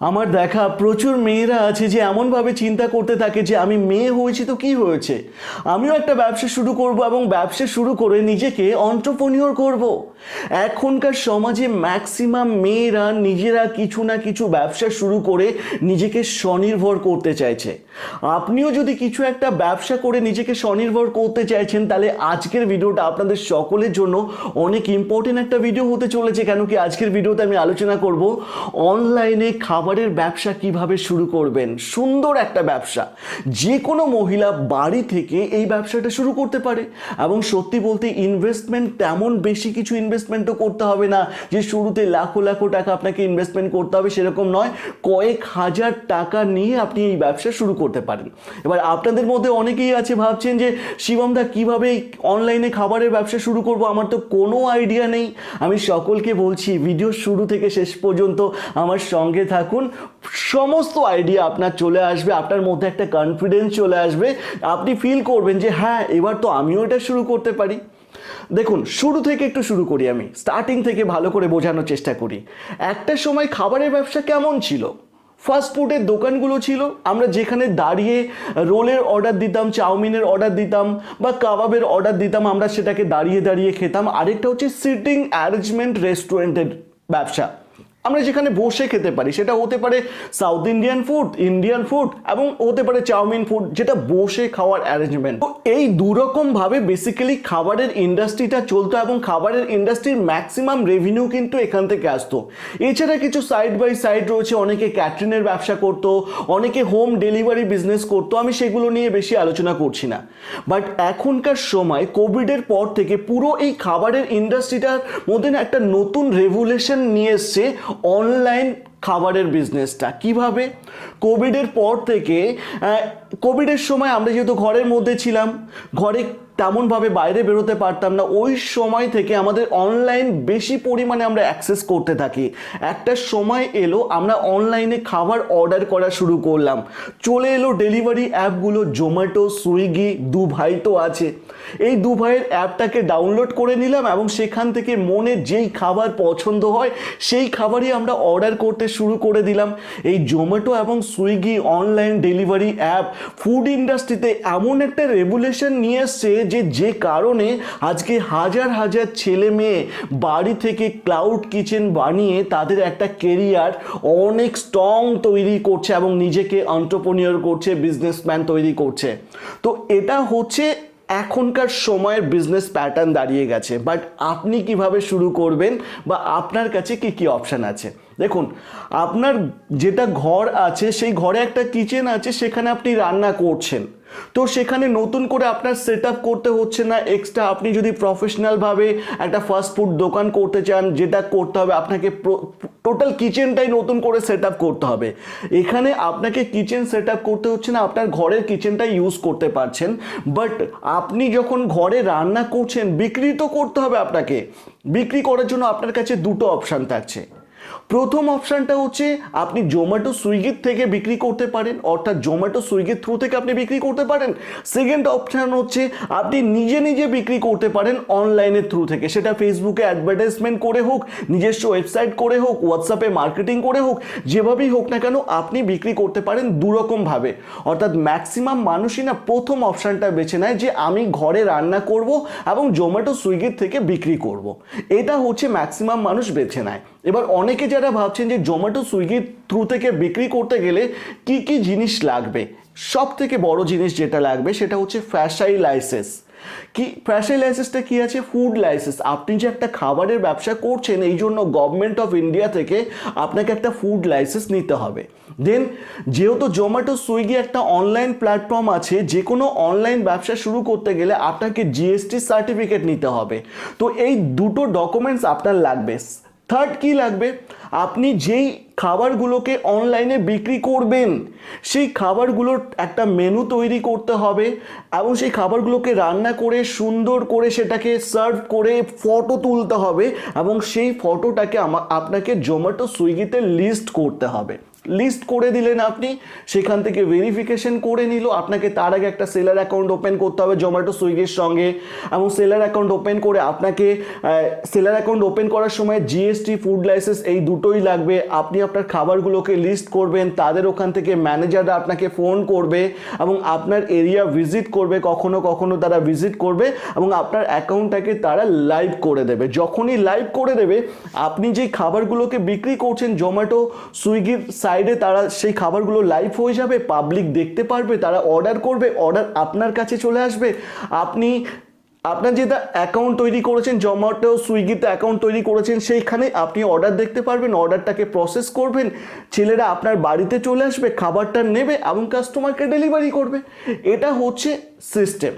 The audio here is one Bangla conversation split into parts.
আমার দেখা প্রচুর মেয়েরা আছে যে এমনভাবে চিন্তা করতে থাকে যে আমি মেয়ে হয়েছি তো কি হয়েছে? আমিও একটা ব্যবসা শুরু করব এবং ব্যবসা শুরু করে নিজেকে অন্টারপ্রনিওর করব। এখনকার সমাজে ম্যাক্সিমাম মেয়েরা নিজেরা কিছু না কিছু ব্যবসা শুরু করে নিজেকে স্বনির্ভর করতে চাইছে। আপনিও যদি কিছু একটা ব্যবসা করে নিজেকে স্বনির্ভর করতে চাইছেন, তাহলে আজকের ভিডিওটা আপনাদের সকলের জন্য অনেক ইম্পর্টেন্ট একটা ভিডিও হতে চলেছে। কেন কি আজকের ভিডিওতে আমি আলোচনা করব অনলাইনে খাবারের ব্যবসা কীভাবে শুরু করবেন। সুন্দর একটা ব্যবসা। যে কোনো মহিলা বাড়ি থেকে এই ব্যবসাটা শুরু করতে পারে। এবং সত্যি বলতে ইনভেস্টমেন্ট তেমন বেশি কিছু ইনভেস্টমেন্টও করতে হবে না, যে শুরুতে লাখো লাখো টাকা আপনাকে ইনভেস্টমেন্ট করতে হবে সেরকম নয়। কয়েক হাজার টাকা নিয়ে আপনি এই ব্যবসা শুরু করতে পারেন। এবার আপনাদের মধ্যে অনেকেই আছে ভাবছেন যে, শিবমদা, কীভাবে অনলাইনে খাবারের ব্যবসা শুরু করব? আমার তো কোনো আইডিয়া নেই। আমি সকলকে বলছি ভিডিও শুরু থেকে শেষ পর্যন্ত আমার সঙ্গে থাকুন। সমস্ত আইডিয়া আপনার চলে আসবে, আপনার মধ্যে একটা কনফিডেন্স চলে আসবে। আপনি ফিল করবেন যে হ্যাঁ এবার তো আমিও এটা শুরু করতে পারি। দেখুন, শুরু থেকে একটু শুরু করি আমি। স্টার্টিং থেকে ভালো করে বোঝানোর চেষ্টা করি। একটা সময় খাবারের ব্যবসা কেমন ছিল? ফাস্ট ফুডের দোকানগুলো ছিল, আমরা যেখানে দাঁড়িয়ে রোলের অর্ডার দিতাম, চাউমিনের অর্ডার দিতাম বা কাবাবের অর্ডার দিতাম, আমরা সেটাকে দাঁড়িয়ে দাঁড়িয়ে খেতাম। আরেকটা হচ্ছে সিটিং অ্যারেঞ্জমেন্ট রেস্টুরেন্টের ব্যবসা। আমরা যেখানে বসে খেতে পারি, সেটা হতে পারে south Indian food Indian food এবং হতে পারে চাউমিন ফুড যেটা বসে খাওয়ার অ্যারেঞ্জমেন্ট তো এই দুরকম ভাবে বেসিক্যালি খাবারের ইন্ডাস্ট্রিটা চলতো এবং খাবারের ইন্ডাস্ট্রির ম্যাক্সিমাম রেভিনিউ কিন্তু এখান থেকে আসতো। এছাড়া কিছু সাইড বাই সাইড রয়েছে, অনেকে ক্যাটারিংয়ের ব্যবসা করতো, অনেকে হোম ডেলিভারি বিজনেস করতো, আমি সেগুলো নিয়ে বেশি আলোচনা করছি না। বাট এখনকার সময় কোভিডের পর থেকে পুরো এই খাবারের ইন্ডাস্ট্রিটার মধ্যে একটা নতুন রেভুলেশন নিয়ে এসছে অনলাইন খাবারের বিজনেসটা কীভাবে? কোভিডের পর থেকে কোভিডের সময় আমরা যেহেতু ঘরের মধ্যে ছিলাম, ঘরে তেমনভাবে বাইরে বেরোতে পারতাম না, ওই সময় থেকে আমাদের অনলাইন বেশি পরিমাণে আমরা অ্যাক্সেস করতে থাকি। একটা সময় এলো, আমরা অনলাইনে খাবার অর্ডার করা শুরু করলাম। চলে এলো ডেলিভারি অ্যাপগুলো জোম্যাটো সুইগি দু ভাই তো আছে। এই দু ভাইয়ের অ্যাপটাকে ডাউনলোড করে নিলাম এবং সেখান থেকে মনে যেই খাবার পছন্দ হয়, সেই খাবারই আমরা অর্ডার করতে শুরু করে দিলাম। এই জোম্যাটো এবং Swiggy online delivery app food ইন্ডাস্ট্রিতে এমন একটা রেগুলেশন নিয়ে এসছে যে যে কারণে আজকে হাজার হাজার ছেলে মেয়ে বাড়ি থেকে ক্লাউড কিচেন বানিয়ে তাদের একটা কেরিয়ার অনেক স্ট্রং তৈরি করছে এবং নিজেকে অন্টারপ্রনিয়র করছে বিজনেসম্যান তৈরি করছে। তো এটা হচ্ছে এখনকার সময়ের বিজনেস প্যাটার্ন দাঁড়িয়ে গেছে। বাট আপনি কীভাবে শুরু করবেন বা আপনার কাছে কি কি অপশান আছে? দেখুন, আপনার যেটা ঘর আছে, সেই ঘরে একটা কিচেন আছে, সেখানে আপনি রান্না করছেন। তো সেখানে নতুন করে আপনার সেট করতে হচ্ছে না এক্সট্রা আপনি যদি প্রফেশনালভাবে একটা ফাস্ট ফুড দোকান করতে চান, যেটা করতে হবে, আপনাকে টোটাল কিচেনটাই নতুন করে সেট করতে হবে। এখানে আপনাকে কিচেন সেট করতে হচ্ছে না, আপনার ঘরের কিচেনটা ইউজ করতে পারছেন। বাট আপনি যখন ঘরে রান্না করছেন, বিক্রি তো করতে হবে আপনাকে। বিক্রি করার জন্য আপনার কাছে দুটো অপশান থাকছে। প্রথম অপশানটা হচ্ছে আপনি জোম্যাটো সুইগির থেকে বিক্রি করতে পারেন, অর্থাৎ জোম্যাটো সুইগির থ্রু থেকে আপনি বিক্রি করতে পারেন। সেকেন্ড অপশান হচ্ছে আপনি নিজে নিজে বিক্রি করতে পারেন অনলাইনের থ্রু থেকে। সেটা ফেসবুকে অ্যাডভার্টাইজমেন্ট করে হোক, নিজস্ব ওয়েবসাইট করে হোক হোয়াটসঅ্যাপে মার্কেটিং করে হোক, যেভাবেই হোক না কেন আপনি বিক্রি করতে পারেন দুরকমভাবে। অর্থাৎ ম্যাক্সিমাম মানুষই না প্রথম অপশানটা বেছে নেয় যে আমি ঘরে রান্না করব এবং জোম্যাটো সুইগির থেকে বিক্রি করব। এটা হচ্ছে ম্যাক্সিমাম মানুষ বেছে নেয়। এবার অনেকে যারা ভাবছেন যে জোম্যাটো সুইগির থ্রু থেকে বিক্রি করতে গেলে কি কি জিনিস লাগবে? সব থেকে বড় জিনিস যেটা লাগবে সেটা হচ্ছে ফ্যাশাই লাইসেন্স। কি, ফ্যাশাই লাইসেন্সটা কি আছে? Food license. আপনি যে একটা খাবারের ব্যবসা করছেন, এই জন্য গভর্নমেন্ট অফ ইন্ডিয়া থেকে আপনাকে একটা ফুড লাইসেন্স নিতে হবে। দেন যেহেতু জোম্যাটো সুইগি একটা অনলাইন প্ল্যাটফর্ম আছে যে কোনো অনলাইন ব্যবসা শুরু করতে গেলে আপনাকে জিএসটি সার্টিফিকেট নিতে হবে। তো এই দুটো ডকুমেন্টস আপনার লাগবে। থার্ড কি লাগবে? আপনি যেই খাবারগুলোকে অনলাইনে বিক্রি করবেন, সেই খাবারগুলোর একটা মেনু তৈরি করতে হবে এবং সেই খাবারগুলোকে রান্না করে, সুন্দর করে সেটাকে সার্ভ করে ফটো তুলতে হবে এবং সেই ফটোটাকে আপনাকে জোম্যাটো সুইগিতে লিস্ট করতে হবে। লিস্ট করে দিলেন আপনি, সেখান থেকে ভেরিফিকেশন করে নিল। আপনাকে তার আগে একটা সেলার অ্যাকাউন্ট ওপেন করতে হবে জোম্যাটো সুইগির সঙ্গে। এবং সেলার অ্যাকাউন্ট ওপেন করে আপনাকে সেলার অ্যাকাউন্ট ওপেন করার সময় জিএসটি ফুড লাইসেন্স এই দুটোই লাগবে। আপনি আপনার খাবারগুলোকে লিস্ট করবেন, তাদের ওখান থেকে ম্যানেজাররা আপনাকে ফোন করবে এবং আপনার এরিয়া ভিজিট করবে, কখনো কখনো তারা ভিজিট করবে এবং আপনার অ্যাকাউন্টটাকে তারা লাইভ করে দেবে। যখনই লাইভ করে দেবে, আপনি যে খাবারগুলোকে বিক্রি করছেন জোম্যাটো সুইগির সাইডে তারা সেই খাবারগুলো লাইভ হয়ে যাবে পাবলিক দেখতে পারবে, তারা অর্ডার করবে অর্ডার আপনার কাছে চলে আসবে। আপনি, আপনার যেটা অ্যাকাউন্ট তৈরি করেছেন জোম্যাটো সুইগিতে অ্যাকাউন্ট তৈরি করেছেন, সেইখানে আপনি অর্ডার দেখতে পারবেন অর্ডারটাকে প্রসেস করবেন। ছেলেরা আপনার বাড়িতে চলে আসবে, খাবারটা নেবে এবং কাস্টমারকে ডেলিভারি করবে। এটা হচ্ছে সিস্টেম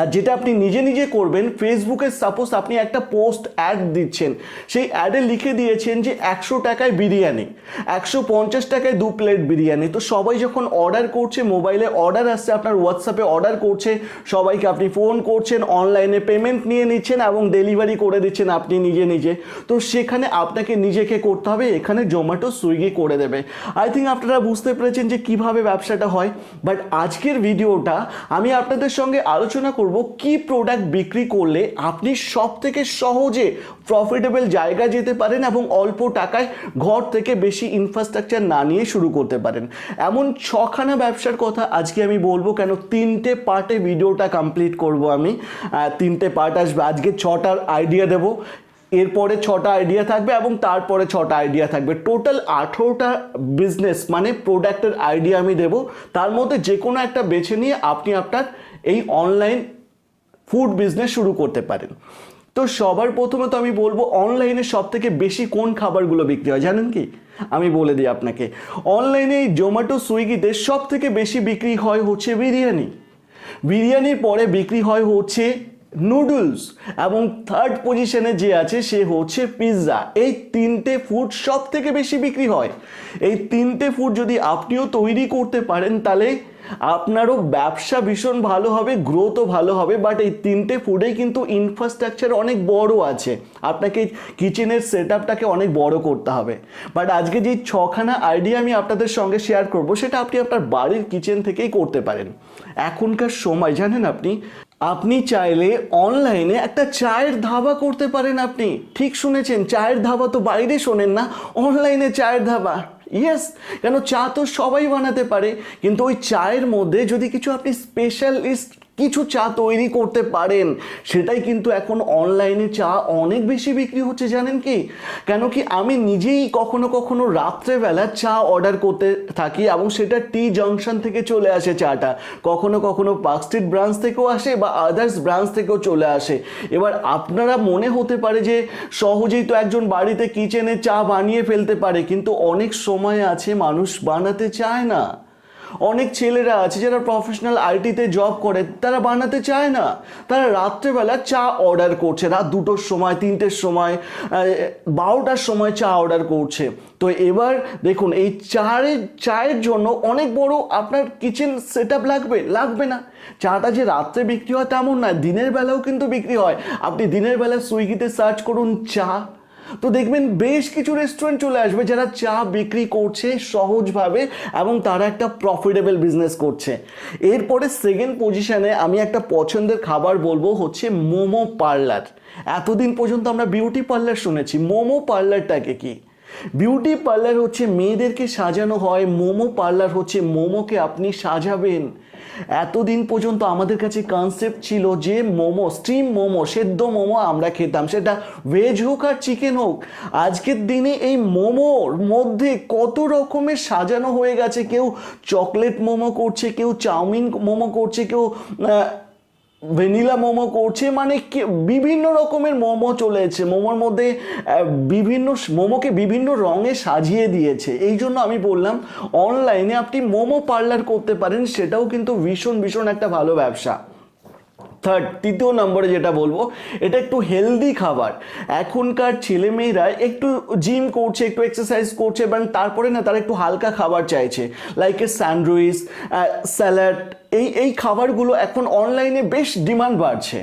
আর যেটা আপনি নিজে নিজে করবেন ফেসবুকে সাপোজ আপনি একটা পোস্ট অ্যাড দিচ্ছেন, সেই অ্যাডে লিখে দিয়েছেন যে একশো টাকায় বিরিয়ানি, একশো পঞ্চাশ টাকায় দু প্লেট বিরিয়ানি। তো সবাই যখন অর্ডার করছে মোবাইলে অর্ডার আসছে, আপনার হোয়াটসঅ্যাপে অর্ডার করছে, সবাইকে আপনি ফোন করছেন অনলাইনে পেমেন্ট নিয়ে নিচ্ছেন এবং ডেলিভারি করে দিচ্ছেন আপনি নিজে নিজে। তো সেখানে আপনাকে নিজেকে করতে হবে, এখানে জোম্যাটো সুইগি করে দেবে। আই থিঙ্ক আপনারা বুঝতে পেরেছেন যে কীভাবে ব্যবসাটা হয় বাট আজকের ভিডিওটা আমি আপনাদের সঙ্গে আলোচনা করব, কি প্রোডাক্ট বিক্রি করলে আপনি সব থেকে সহজে প্রফিটেবল জায়গা যেতে পারেন এবং অল্প টাকায় ঘর থেকে বেশি ইনফ্রাস্ট্রাকচার না নিয়ে শুরু করতে পারেন। এমন ছখানা ব্যবসার কথা আজকে আমি বলব, কেন তিনটে পার্টে ভিডিওটা কমপ্লিট করব আমি। তিনটে পার্ট আসবে। আজকে ছটার আইডিয়া দেবো। এরপরে ছটা আইডিয়া থাকবে এবং তারপরে ছটা আইডিয়া থাকবে। টোটাল আঠেরোটা বিজনেস মানে প্রোডাক্টের আইডিয়া আমি দেবো। তার মধ্যে যে কোনো একটা বেছে নিয়ে আপনি আপনার এই অনলাইন ফুড বিজনেস শুরু করতে পারেন। তো সবার প্রথমে তো আমি বলব অনলাইনে সব থেকে বেশি কোন খাবারগুলো বিক্রি হয়? জানেন কি? আমি বলে দিই আপনাকে। অনলাইনে জোম্যাটো সুইগিতে সব থেকে বেশি বিক্রি হয় হচ্ছে বিরিয়ানি। বিরিয়ানির পরে বিক্রি হয় হচ্ছে নুডলস এবং থার্ড পজিশনে যে আছে সে হচ্ছে পিৎজা এই তিনটে ফুড সব থেকে বেশি বিক্রি হয়। এই তিনটে ফুড যদি আপনিও তৈরি করতে পারেন, তাহলে আপনারও ব্যবসা ভীষণ ভালো হবে গ্রোথও ভালো হবে বাট এই তিনটে ফুডে কিন্তু ইনফ্রাস্ট্রাকচার অনেক বড় আছে। আপনাকে কিচেনের সেট আপটাকে অনেক বড় করতে হবে। বাট আজকে যে ছখানা আইডিয়া আমি আপনাদের সঙ্গে শেয়ার করব, সেটা আপনি আপনার বাড়ির কিচেন থেকেই করতে পারেন। এখনকার সময়, জানেন আপনি? আপনি চাইলে অনলাইনে একটা চায়ের ধাবা করতে পারেন আপনি। ঠিক শুনেছেন, চায়ের ধাবা তো বাইরে শোনেন না, অনলাইনে চায়ের ধাবা। ইয়েস কেন চা তো সবাই বানাতে পারে, কিন্তু ওই চায়ের মধ্যে যদি কিছু আপনি স্পেশালিস্ট কিছু চা তৈরি করতে পারেন। সেটাই কিন্তু এখন অনলাইনে চা অনেক বেশি বিক্রি হচ্ছে, জানেন কি? কেন কি আমি নিজেই কখনো কখনো রাত্রেবেলা চা অর্ডার করতে থাকি এবং সেটা টি জংশন থেকে চলে আসে চাটা। কখনো কখনো পার্ক স্ট্রিট ব্রাঞ্চ থেকেও আসে বা আদার্স ব্রাঞ্চ থেকেও চলে আসে। এবার আপনারা মনে হতে পারে যে সহজেই তো একজন বাড়িতে কিচেনে চা বানিয়ে ফেলতে পারে, কিন্তু অনেক সময় আছে মানুষ বানাতে চায় না। অনেক ছেলেরা আছে যারা প্রফেশনাল আইটিতে জব করে, তারা বানাতে চায় না। তারা রাত্রেবেলা চা অর্ডার করছে, রাত দুটোর সময়, তিনটের সময় বারোটার সময় চা অর্ডার করছে। তো এবার দেখুন, এই চায়ের চায়ের জন্য অনেক বড় আপনার কিচেন সেট লাগবে লাগবে না। চাটা যে রাত্রে বিক্রি হয় তেমন না দিনের বেলাও কিন্তু বিক্রি হয়। আপনি দিনের বেলা সুইগিতে সার্চ করুন চা তো দেখবেন বেশ কিছু রেস্টুরেন্ট চলে আসবে যারা চা বিক্রি করছে সহজভাবে এবং তারা একটা প্রফিটেবল বিজনেস করছে। এরপরে সেকেন্ড পজিশানে আমি একটা পছন্দের খাবার বলব হচ্ছে মোমো পার্লার। এতদিন পর্যন্ত আমরা বিউটি পার্লার শুনেছি। মোমো পার্লারটাকে কি? বিউটি পার্লার হচ্ছে মেয়েদেরকে সাজানো হয়। মোমো পার্লার হচ্ছে মোমোকে আপনি সাজাবেন। এতদিন পর্যন্ত আমাদের কাছে কনসেপ্ট ছিল যে মোমো স্টিম মোমো, সেদ্ধ মোমো আমরা খেতাম। সেটা ভেজ হোক আর চিকেন হোক, আজকের দিনে এই মোমোর মধ্যে কত রকমের সাজানো হয়ে গেছে। কেউ চকলেট মোমো করছে, কেউ চাউমিন মোমো করছে, কেউ ভ্যানিলা মোমো করছে মানে বিভিন্ন রকমের মোমো চলে মোমোর মধ্যে বিভিন্ন মোমোকে বিভিন্ন রঙে সাজিয়ে দিয়েছে। এই জন্য আমি বললাম, অনলাইনে আপনি মোমো পার্লার করতে পারেন, সেটাও কিন্তু ভীষণ ভীষণ একটা ভালো ব্যবসা। থার্ড তৃতীয় নম্বরে যেটা বলব, এটা একটু হেলদি খাবার। এখনকার ছেলেমেয়েরা একটু জিম করছে, একটু এক্সারসাইজ করছে, এবং তারপরে না তারা একটু হালকা খাবার চাইছে। লাইক এ স্যান্ডউইচ স্যালাড এই এই খাবারগুলো এখন অনলাইনে বেশ ডিমান্ড বাড়ছে।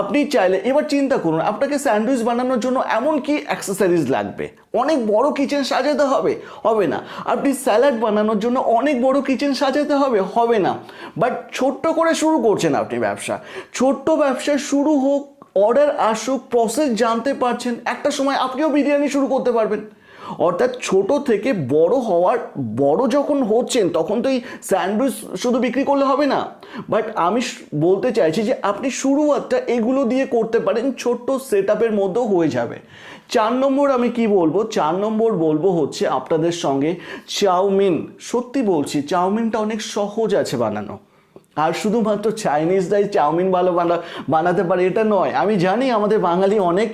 আপনি চাইলে, এবার চিন্তা করুন, আপনাকে স্যান্ডউইচ বানানোর জন্য এমন কি অ্যাক্সেসারিজ লাগবে? অনেক বড় কিচেন সাজাতে হবে হবে না। আপনি স্যালাড বানানোর জন্য অনেক বড় কিচেন সাজাতে হবে হবে না। বাট ছোট্ট করে শুরু করছেন আপনি ব্যবসা। ছোট্ট ব্যবসা শুরু হোক অর্ডার আসুক প্রসেস জানতে পারছেন, একটা সময় আপনিও বিরিয়ানি শুরু করতে পারবেন। অর্থাৎ ছোট থেকে বড় হওয়ার, বড় যখন হচ্ছেন, তখন তো এই স্যান্ডউইচ শুধু বিক্রি করলে হবে না। বাট আমি বলতে চাইছি যে আপনি শুরুয়াতটা এগুলো দিয়ে করতে পারেন, ছোট্ট সেট আপের মধ্যেও হয়ে যাবে। চার নম্বর আমি কি বলব? চার নম্বর বলব হচ্ছে আপনাদের সঙ্গে চাউমিন। সত্যি বলছি, চাউমিনটা অনেক সহজ আছে বানানো। আর শুধুমাত্র চাইনিজরাই চাউমিন ভালো বানা, বানাতে পারে, এটা নয়। আমি জানি আমাদের বাঙালি অনেক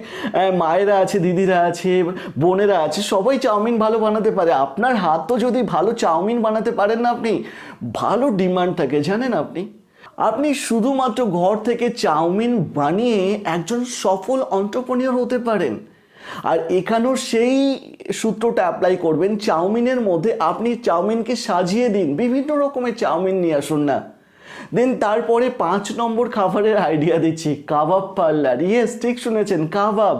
মায়েরা আছে, দিদিরা আছে, বোনেরা আছে, সবাই চাউমিন ভালো বানাতে পারে। আপনার হাত তো যদি ভালো চাউমিন বানাতে পারেন না আপনি, ভালো ডিমান্ড থাকে, জানেন আপনি? আপনি শুধুমাত্র ঘর থেকে চাউমিন বানিয়ে একজন সফল অন্টারপ্রেনিয়র হতে পারেন। আর এখানেও সেই সূত্রটা অ্যাপ্লাই করবেন, চাউমিনের মধ্যে আপনি চাউমিনকে সাজিয়ে দিন। বিভিন্ন রকমের চাউমিন নিয়ে আসুন না। দেন তারপরে পাঁচ নম্বর খাবারের আইডিয়া দিচ্ছি, কাবাব পার্লার। ইয়েস ঠিক শুনেছেন, কাবাব।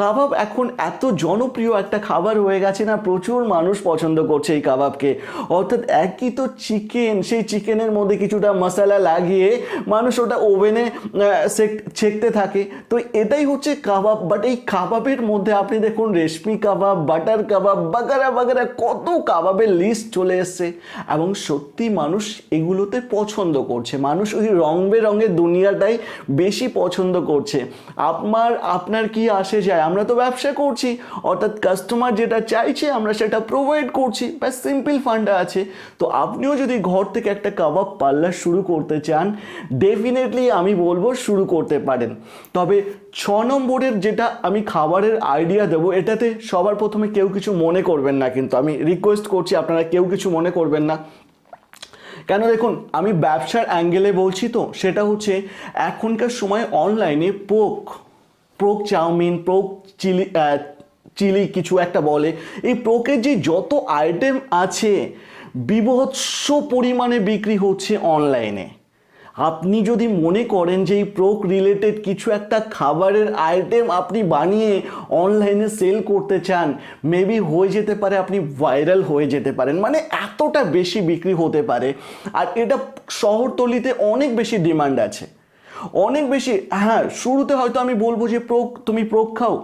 কাবাব এখন এত জনপ্রিয় একটা খাবার হয়ে গেছে না, প্রচুর মানুষ পছন্দ করছে এই কাবাবকে। অর্থাৎ একই তো চিকেন সেই চিকেনের মধ্যে কিছুটা মশালা লাগিয়ে মানুষ ওটা ওভেনে ছেঁকতে থাকে। তো এটাই হচ্ছে কাবাব বাট এই কাবাবের মধ্যে আপনি দেখুন, রেশমি কাবাব বাটার কাবাব, বাগারা বাগারা কত কাবাবের লিস্ট চলে এসছে। এবং সত্যি মানুষ এগুলোতে পছন্দ করছে। মানুষ ওই রং বেরঙের দুনিয়াটাই বেশি পছন্দ করছে। আপনার আপনার কি আসে যায়? আমরা তো ব্যবসা করছি। অর্থাৎ কাস্টমার যেটা চাইছে, আমরা সেটা প্রোভাইড করছি। ব্যাস সিম্পল ফান্ডা আছে। তো আপনিও যদি ঘর থেকে একটা কাবাব পার্লার শুরু করতে চান ডেফিনেটলি আমি বলব শুরু করতে পারেন। তবে ছ নম্বরের যেটা আমি খাবারের আইডিয়া দেবো, এটাতে সবার প্রথমে কেউ কিছু মনে করবেন না কিন্তু। আমি রিকোয়েস্ট করছি, আপনারা কেউ কিছু মনে করবেন না। কেন দেখুন, আমি ব্যবসার অ্যাঙ্গেলে বলছি তো, সেটা হচ্ছে এখনকার সময় অনলাইনে পোক পোক চাউমিন, পোক চিলি চিলি কিছু একটা বলে, এই পোকের যে যত আইটেম আছে, বিভৎস পরিমাণে বিক্রি হচ্ছে অনলাইনে আপনি যদি মনে করেন যে এই প্রোক রিলেটেড কিছু একটা খাবারের আইটেম আপনি বানিয়ে অনলাইনে সেল করতে চান মেবি হয়ে যেতে পারে, আপনি ভাইরাল হয়ে যেতে পারেন। মানে এতটা বেশি বিক্রি হতে পারে। আর এটা শহরতলিতে অনেক বেশি ডিমান্ড আছে। অনেক বেশি হ্যাঁ শুরুতে হয়তো আমি বলব যে প্রোক, তুমি প্রোক খাও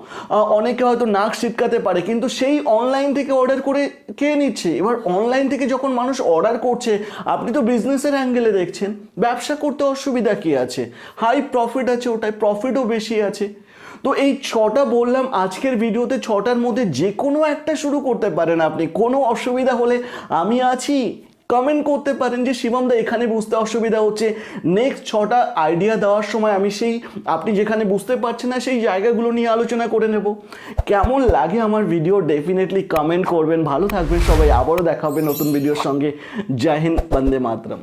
অনেকে হয়তো নাক ছিটকাতে পারে, কিন্তু সেই অনলাইন থেকে অর্ডার করে কে নিচ্ছে। এবার অনলাইন থেকে যখন মানুষ অর্ডার করছে, আপনি তো বিজনেসের অ্যাঙ্গেলে দেখছেন, ব্যবসা করতে অসুবিধা কি আছে? হাই প্রফিট আছে ওটায় প্রফিটও বেশি আছে। তো এই ছটা বললাম, আজকের ভিডিওতে ছটার মধ্যে যে কোনো একটা শুরু করতে পারেন আপনি, কোনো অসুবিধা হলে আমি আছি। কমেন্ট করতে পারেন যে শিবমদা এখানে বুঝতে অসুবিধা হচ্ছে। নেক্সট ছটা আইডিয়া দেওয়ার সময় আমি সেই, আপনি যেখানে বুঝতে পারছেন না, সেই জায়গাগুলো নিয়ে আলোচনা করে নেব। কেমন লাগে আমার ভিডিও ডেফিনেটলি কমেন্ট করবেন। ভালো থাকবেন সবাই। আবারও দেখা হবে নতুন ভিডিওর সঙ্গে। জয় হিন্দ, বন্দে মাতরম।